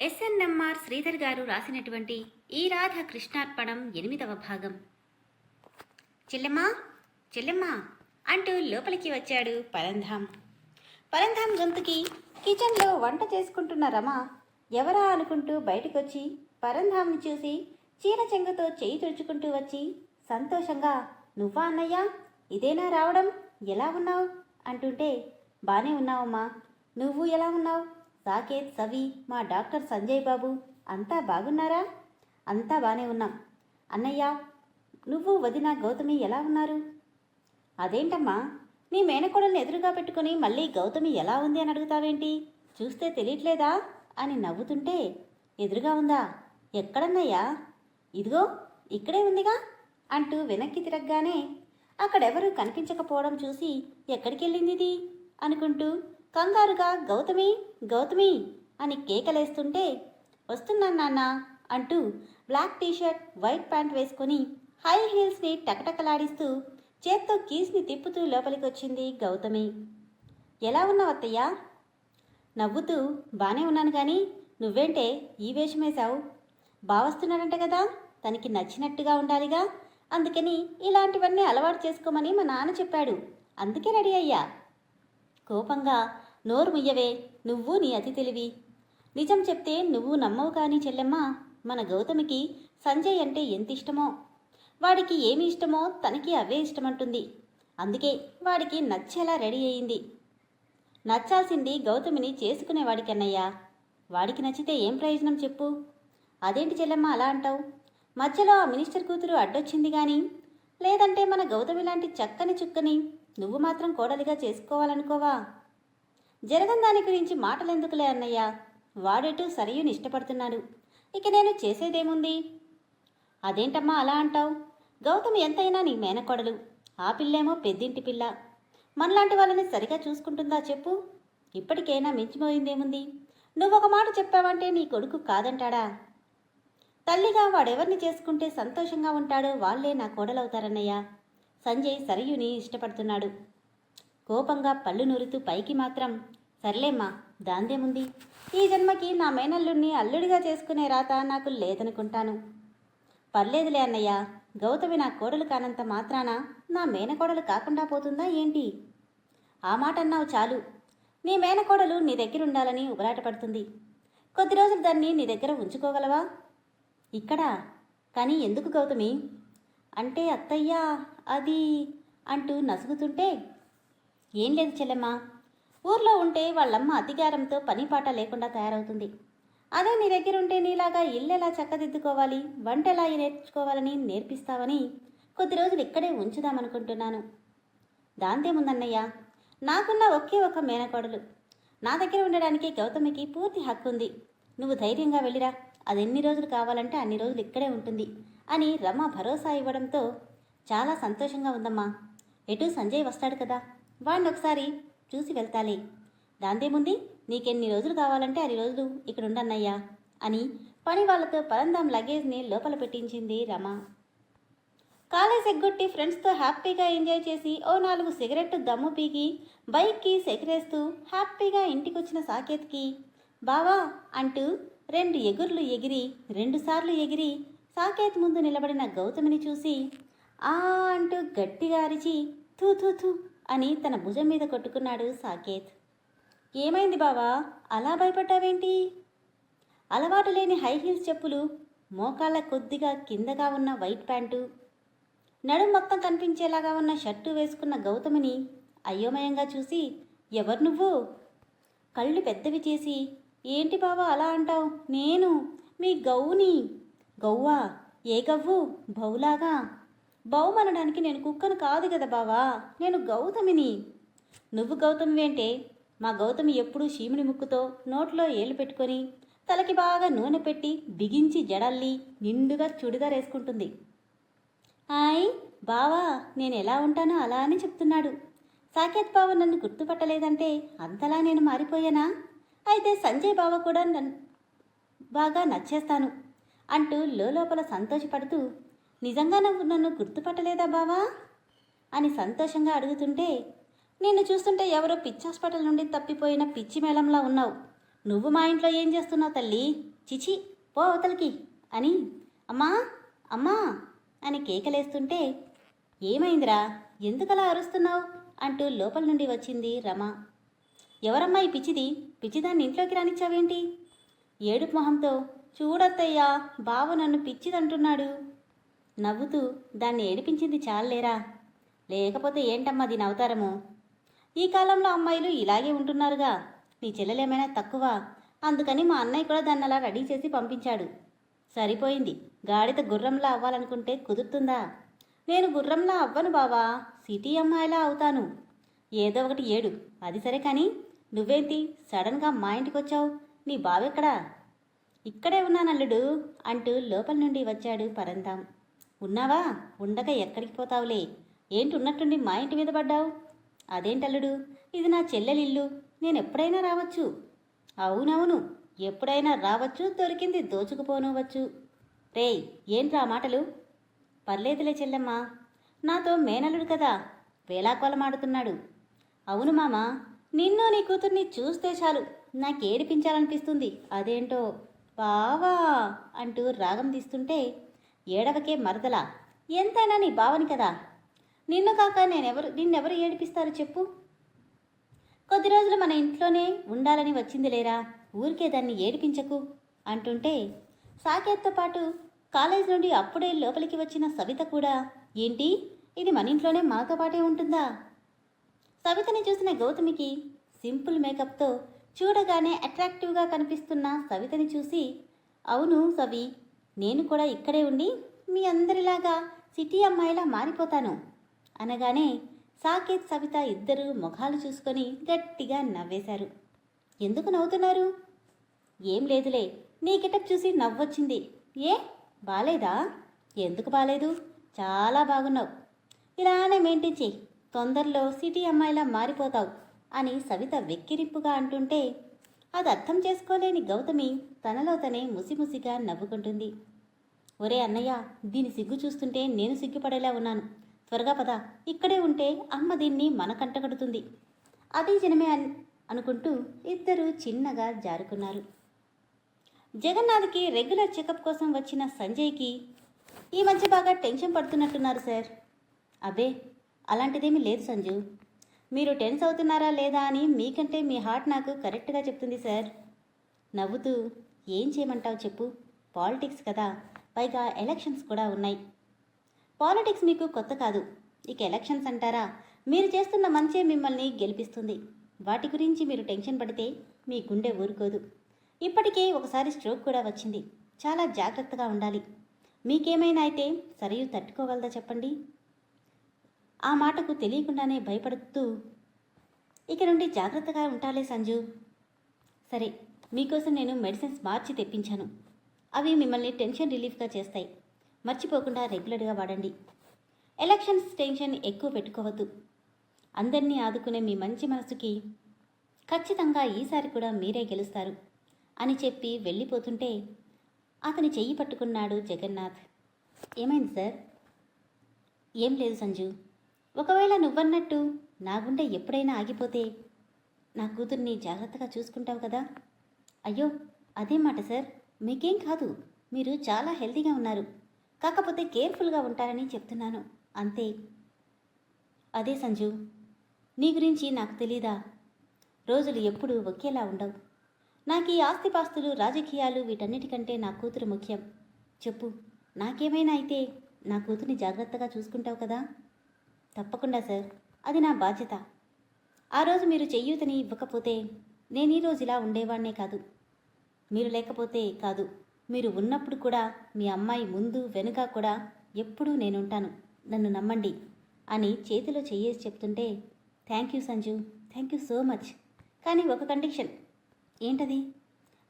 SNMR Sridhar గారు రాసినటువంటి ఈ రాధ కృష్ణార్పణం ఎనిమిదవ భాగం. చెల్లెమ్మా చెల్లెమ్మా అంటూ లోపలికి వచ్చాడు పరంధాం పరంధాం గొంతుకి కిచెన్లో వంట చేసుకుంటున్న రమ ఎవరా అనుకుంటూ బయటకొచ్చి పరంధాంని చూసి చీర చెంగుతో చేయి తుడుచుకుంటూ వచ్చి సంతోషంగా నువ్వా అన్నయ్యా? ఇదేనా రావడం? ఎలా ఉన్నావు? అంటుంటే బానే ఉన్నావమ్మా. నువ్వు ఎలా ఉన్నావు? సాకేత్ సవి మా డాక్టర్ సంజయ్ బాబు? అంతా బాగున్నారా? అంతా బాగానే ఉన్నాం. అన్నయ్య నువ్వు వదిన గౌతమి ఎలా ఉన్నారు? అదేంటమ్మా నీ మేనకోడల్ని ఎదురుగా పెట్టుకుని మళ్ళీ గౌతమి ఎలా ఉంది అని అడుగుతావేంటి? చూస్తే తెలియట్లేదా? అని నవ్వుతుంటే ఎదురుగా ఉందా? ఎక్కడన్నయ్యా? ఇదిగో ఇక్కడే ఉందిగా అంటూ వెనక్కి తిరగగానే అక్కడెవరూ కనిపించకపోవడం చూసి ఎక్కడికి వెళ్ళింది ఇది అనుకుంటూ కంగారుగా గౌతమి గౌతమి అని కేకలేస్తుంటే వస్తున్నాను నాన్న అంటూ black t shirt white pant వేసుకొని హై హీల్స్ని టకటకలాడిస్తూ చేత్తో కీస్ని తిప్పుతూ లోపలికి వచ్చింది గౌతమి. ఎలా ఉన్నావు అత్తయ్య? నవ్వుతూ బాగానే ఉన్నాను కానీ నువ్వేంటే ఈ వేషం వేశావు బావస్తున్నాడంట కదా తనకి నచ్చినట్టుగా ఉండాలిగా అందుకని ఇలాంటివన్నీ అలవాటు చేసుకోమని మా నాన్న చెప్పాడు. అందుకే రెడీ అయ్యా. కోపంగా నోరు ముయ్యవే నువ్వు నీ అతి తెలివి. నిజం చెప్తే నువ్వు నమ్మవు కానీ చెల్లెమ్మ మన గౌతమికి సంజయ్ అంటే ఎంత ఇష్టమో వాడికి ఏమి ఇష్టమో తనకి అవే ఇష్టమంటుంది. అందుకే వాడికి నచ్చేలా రెడీ అయింది. నచ్చాల్సింది గౌతమిని చేసుకునేవాడికన్నయ్యా వాడికి నచ్చితే ఏం ప్రయోజనం చెప్పు? అదేంటి చెల్లెమ్మ అలా అంటావు? మధ్యలో ఆ మినిస్టర్ కూతురు అడ్డొచ్చింది కానీ లేదంటే మన గౌతమి లాంటి చక్కని చుక్కని నువ్వు మాత్రం కోడలిగా చేసుకోవాలనుకోవా? జరగని దాని గురించి మాటలెందుకులే అన్నయ్య? వాడేటు సరియుని ఇష్టపడుతున్నాడు. ఇక నేను చేసేదేముంది? అదేంటమ్మా అలా అంటావు? గౌతమ్ ఎంతైనా నీ మేనకోడలు. ఆ పిల్లేమో పెద్దింటి పిల్ల. మనలాంటి వాళ్ళని సరిగా చూసుకుంటుందా చెప్పు? ఇప్పటికైనా మించిపోయిందేముంది? నువ్వొక మాట చెప్పావంటే నీ కొడుకు కాదంటాడా? తల్లిగా వాడెవరిని చేసుకుంటే సంతోషంగా ఉంటాడో వాళ్ళే నా కోడలవుతారన్నయ్యా. సంజయ్ సరయుని ఇష్టపడుతున్నాడు. కోపంగా పళ్ళు నూరుతూ పైకి మాత్రం సర్లేమ్మా దాందేముంది? ఈ జన్మకి నా మేనల్లుడిని అల్లుడిగా చేసుకునే రాత నాకు లేదనుకుంటాను. పర్లేదులే అన్నయ్య గౌతమి నా కోడలు కానంత మాత్రాన నా మేనకోడలు కాకుండా పోతుందా ఏంటి? ఆ మాట అన్నావు చాలు. నీ మేనకోడలు నీ దగ్గర ఉండాలని ఉబలాటపడుతుంది కొద్ది రోజులు దాన్ని నీ దగ్గర ఉంచుకోగలవా? ఇక్కడ? కానీ ఎందుకు గౌతమి? అంటే అత్తయ్యా అది అంటూ నసుగుతుంటే ఏం లేదు చెల్లెమ్మ. ఊర్లో ఉంటే వాళ్ళమ్మ అతిగారంతో పనిపాట లేకుండా తయారవుతుంది. అదే నీ దగ్గర ఉంటే నీలాగా ఇల్లు ఎలా చక్కదిద్దుకోవాలి వంట ఎలా నేర్చుకోవాలని నేర్పిస్తావని కొద్ది రోజులు ఇక్కడే ఉంచుదామనుకుంటున్నాను. దాంతేముందన్నయ్య నాకున్న ఒకే ఒక మేనకోడలు. నా దగ్గర ఉండడానికి గౌతమికి పూర్తి హక్కు ఉంది నువ్వు ధైర్యంగా వెళ్ళిరా. అది ఎన్ని రోజులు కావాలంటే అన్ని రోజులు ఇక్కడే ఉంటుంది. అని రమ భరోసా ఇవ్వడంతో చాలా సంతోషంగా ఉందమ్మా. ఎటు సంజయ్ వస్తాడు కదా. వాడిని ఒకసారి చూసి వెళ్తాలే. దాందేముంది? నీకెన్ని రోజులు కావాలంటే అన్ని రోజులు ఇక్కడ ఉండన్నయ్యా అని పని వాళ్ళతో పరందాం లగేజ్ని లోపల పెట్టించింది రమ. కాలేజ్ ఎగ్గొట్టి ఫ్రెండ్స్తో హ్యాపీగా ఎంజాయ్ చేసి ఓ నాలుగు సిగరెట్ దమ్ము పీకి బైక్కి సెగరేస్తూ హ్యాపీగా ఇంటికొచ్చిన సాకేత్కి బావా అంటూ రెండు ఎగుర్లు ఎగిరి రెండుసార్లు ఎగిరి సాకేత్ ముందు నిలబడిన గౌతమిని చూసి ఆ అంటూ గట్టిగా అరిచి థూ థూ థూ అని తన భుజం మీద కొట్టుకున్నాడు సాకేత్. ఏమైంది బావా? అలా భయపడ్డావేంటి? అలవాటు లేని హై హీల్స్ చెప్పులు మోకాళ్ళ కొద్దిగా కిందగా ఉన్న వైట్ ప్యాంటు నడుం మొత్తం కనిపించేలాగా ఉన్న షర్టు వేసుకున్న గౌతమిని అయోమయంగా చూసి ఎవరు నువ్వు? కళ్ళు పెద్దవి చేసి ఏంటి బావా అలా అంటావు? నేను మీ గౌని గౌవా ఏ గవ్వు బౌలాగా బౌమనడానికి నేను కుక్కను కాదు కదా బావా నేను గౌతమిని. నువ్వు గౌతమి వేంటే మా గౌతమి ఎప్పుడూ శీముని ముక్కుతో నోట్లో ఏలు పెట్టుకొని తలకి బాగా నూనె పెట్టి బిగించి జడల్లి నిండుగా చుడిదార్ వేసుకుంటుంది. హాయ్ బావా నేను ఎలా ఉంటానో అలా అని చెప్తున్నాడు. సాకేత్ బావ నన్ను గుర్తుపట్టలేదంటే అంతలా నేను మారిపోయానా? అయితే సంజయ్ బావ కూడా నన్ను బాగా నచ్చేస్తాను. అంటూ లోపల సంతోషపడుతూ నిజంగా నువ్వు నన్ను గుర్తుపట్టలేదా బావా? అని సంతోషంగా అడుగుతుంటే నిన్ను చూస్తుంటే ఎవరో పిచ్చి హాస్పిటల్ నుండి తప్పిపోయిన పిచ్చి మేళంలా ఉన్నావు. నువ్వు మా ఇంట్లో ఏం చేస్తున్నావు తల్లి? చిచి పో అవతలికి అని అమ్మా అమ్మా అని కేకలేస్తుంటే ఏమైందిరా? ఎందుకలా అరుస్తున్నావు? అంటూ లోపల నుండి వచ్చింది రమ. ఎవరమ్మా ఈ పిచ్చిది? పిచ్చిదాన్ని ఇంట్లోకి రానిచ్చావేంటి? ఏడుపు మొహంతో చూడత్తయ్యా బావ నన్ను పిచ్చిదంటున్నాడు. నవ్వుతూ దాన్ని ఏడిపించింది చాలేరా లేకపోతే ఏంటమ్మా దీని అవతారము? ఈ కాలంలో అమ్మాయిలు ఇలాగే ఉంటున్నారుగా. నీ చెల్లెలేమైనా తక్కువ? అందుకని మా అన్నయ్య కూడా దాన్ని అలా రెడీ చేసి పంపించాడు. సరిపోయింది. గాడిద గుర్రంలా అవ్వాలనుకుంటే కుదురుతుందా? నేను గుర్రంలా అవ్వను బావా. సిటీ అమ్మాయిలా అవుతాను. ఏదో ఒకటి ఏడు. అది సరే కానీ నువ్వేంటి? సడన్గా మా ఇంటికి వచ్చావు నీ బావెక్కడా? ఇక్కడే ఉన్నానల్లుడు అంటూ లోపల నుండి వచ్చాడు పరంతాం ఉన్నావా? ఉండక ఎక్కడికి పోతావులే? ఏంటి ఉన్నట్టుండి మా ఇంటి మీద పడ్డావు? అదేంటల్లుడు? ఇది నా చెల్లెలిల్లు. నేను ఎప్పుడైనా రావచ్చు? అవునవును. ఎప్పుడైనా రావచ్చు దొరికింది దోచుకుపోనవచ్చు రేయ్ ఏంట్రా మాటలు? పర్లేదులే చెల్లెమ్మ. నాతో మేనలుడు కదా వేలాకోలమాడుతున్నాడు అవును మామ నిన్ను నీ కూతుర్ని చూస్తే చాలు. నాకేడిపించాలనిపిస్తుంది అదేంటో? బావా అంటూ రాగం తీస్తుంటే ఏడవకే మరదలా ఎంతైనా నీ బావని కదా? నిన్ను కాక నేనెవరు నిన్నెవరు ఏడిపిస్తారు చెప్పు? కొద్ది రోజులు మన ఇంట్లోనే ఉండాలని వచ్చింది లేరా? ఊరికే దాన్ని ఏడిపించకు అంటుంటే సాకేత్తో పాటు కాలేజ్ నుండి అప్పుడే లోపలికి వచ్చిన సవిత కూడా ఏంటి? ఇది మన ఇంట్లోనే మాతో పాటే ఉంటుందా? సవితని చూసిన గౌతమికి సింపుల్ మేకప్తో చూడగానే అట్రాక్టివ్గా కనిపిస్తున్న సవితని చూసి అవును సవి నేను కూడా ఇక్కడే ఉండి మీ అందరిలాగా సిటీ అమ్మాయిలా మారిపోతాను అనగానే సాకేత్ సవిత ఇద్దరు ముఖాలు చూసుకొని గట్టిగా నవ్వేశారు. ఎందుకు నవ్వుతున్నారు? ఏం లేదులే నీ గిటప్ చూసి నవ్వొచ్చింది. ఏ బాలేదా? ఎందుకు బాలేదు? చాలా బాగున్నావు. ఇలానే మెయింటైన్ చెయ్యి తొందరలో సిటీ అమ్మాయిలా మారిపోతావు. అని సవిత వెక్కిరింపుగా అంటుంటే అది అర్థం చేసుకోలేని గౌతమి తనలో తనే ముసిముసిగా నవ్వుకుంటుంది. ఒరే అన్నయ్య దీని సిగ్గు చూస్తుంటే నేను సిగ్గుపడేలా ఉన్నాను. త్వరగా పద ఇక్కడే ఉంటే అమ్మ దీన్ని మన కంటగడుతుంది. అది జనమే అని అనుకుంటూ ఇద్దరు చిన్నగా జారుకున్నారు. జగన్నాథ్కి రెగ్యులర్ చెకప్ కోసం వచ్చిన సంజయ్కి ఈ మధ్య బాగా టెన్షన్ పడుతున్నట్టున్నారు సార్. అబే అలాంటిదేమీ లేదు సంజు. మీరు టెన్స్ అవుతున్నారా లేదా అని మీకంటే మీ హార్ట్ నాకు కరెక్ట్గా చెప్తుంది సార్. నవ్వుతూ ఏం చేయమంటావు చెప్పు. పాలిటిక్స్ కదా. పైగా ఎలక్షన్స్ కూడా ఉన్నాయి. పాలిటిక్స్ మీకు కొత్త కాదు. ఇక ఎలక్షన్స్ అంటారా? మీరు చేస్తున్న మంచే మిమ్మల్ని గెలిపిస్తుంది. వాటి గురించి మీరు టెన్షన్ పడితే మీ గుండె ఊరుకోదు. ఇప్పటికే ఒకసారి స్ట్రోక్ కూడా వచ్చింది. చాలా జాగ్రత్తగా ఉండాలి. మీకేమైనా అయితే సరియు తట్టుకోగలదా చెప్పండి. ఆ మాటకు తెలియకుండానే భయపడుతూ ఇక నుండి జాగ్రత్తగా ఉంటాలే సంజు. సరే మీకోసం నేను మెడిసిన్స్ మార్చి తెప్పించాను. అవి మిమ్మల్ని టెన్షన్ రిలీఫ్గా చేస్తాయి. మర్చిపోకుండా రెగ్యులర్గా వాడండి. ఎలక్షన్స్ టెన్షన్ ఎక్కువ పెట్టుకోవద్దు. అందరినీ ఆదుకునే మీ మంచి మనసుకి ఖచ్చితంగా ఈసారి కూడా మీరే గెలుస్తారు అని చెప్పి వెళ్ళిపోతుంటే అతని చెయ్యి పట్టుకున్నాడు జగన్నాథ్. ఏమైంది సార్? ఏం లేదు సంజు. ఒకవేళ నువ్వన్నట్టు నా గుండె ఎప్పుడైనా ఆగిపోతే నా కూతుర్ని జాగ్రత్తగా చూసుకుంటావు కదా? అయ్యో అదే మాట సార్. మీకేం కాదు. మీరు చాలా హెల్తీగా ఉన్నారు. కాకపోతే కేర్ఫుల్గా ఉంటారని చెప్తున్నాను. అంతే. అదే సంజు నీ గురించి నాకు తెలీదా? రోజులు ఎప్పుడూ ఒకేలా ఉండవు. నాకు ఈ ఆస్తిపాస్తులు రాజకీయాలు వీటన్నిటికంటే నా కూతురు ముఖ్యం. చెప్పు నాకేమైనా అయితే నా కూతుర్ని జాగ్రత్తగా చూసుకుంటావు కదా? తప్పకుండా సార్. అది నా బాధ్యత. ఆ రోజు మీరు చెయ్యూతని ఇవ్వకపోతే నేను ఈ రోజు ఇలా ఉండేవాడినే కాదు. మీరు లేకపోతే కాదు. మీరు ఉన్నప్పుడు కూడా మీ అమ్మాయి ముందు వెనుక కూడా ఎప్పుడూ నేనుంటాను. నన్ను నమ్మండి అని చేతిలో చెయ్యేసి చెప్తుంటే thank you Sanju. Thank you so much. కానీ ఒక కండిషన్ ఏంటది?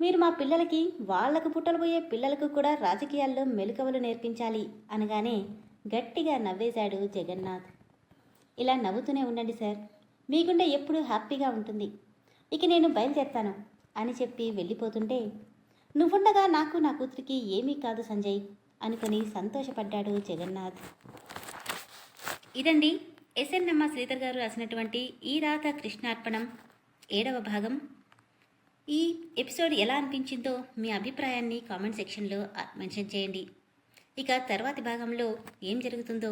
మీరు మా పిల్లలకి వాళ్ళకు పుట్టలబోయే పిల్లలకు కూడా రాజకీయాల్లో మెలకువలు నేర్పించాలి అనగానే గట్టిగా నవ్వేశాడు జగన్నాథ్. ఇలా నవ్వుతూనే ఉండండి సార్. మీకుండే ఎప్పుడూ హ్యాపీగా ఉంటుంది. ఇక నేను బయలుదేరుతాను అని చెప్పి వెళ్ళిపోతుంటే నువ్వుండగా నాకు నా కూతురికి ఏమీ కాదు సంజయ్ అనుకుని సంతోషపడ్డాడు జగన్నాథ్. ఇదండి ఎస్ఎన్ నమ్మ శ్రీధర్ గారు రాసినటువంటి ఈ రాత కృష్ణార్పణం ఏడవ భాగం. ఈ ఎపిసోడ్ ఎలా అనిపించిందో మీ అభిప్రాయాన్ని కామెంట్ సెక్షన్లో మెన్షన్ చేయండి. ఇక తర్వాతి భాగంలో ఏం జరుగుతుందో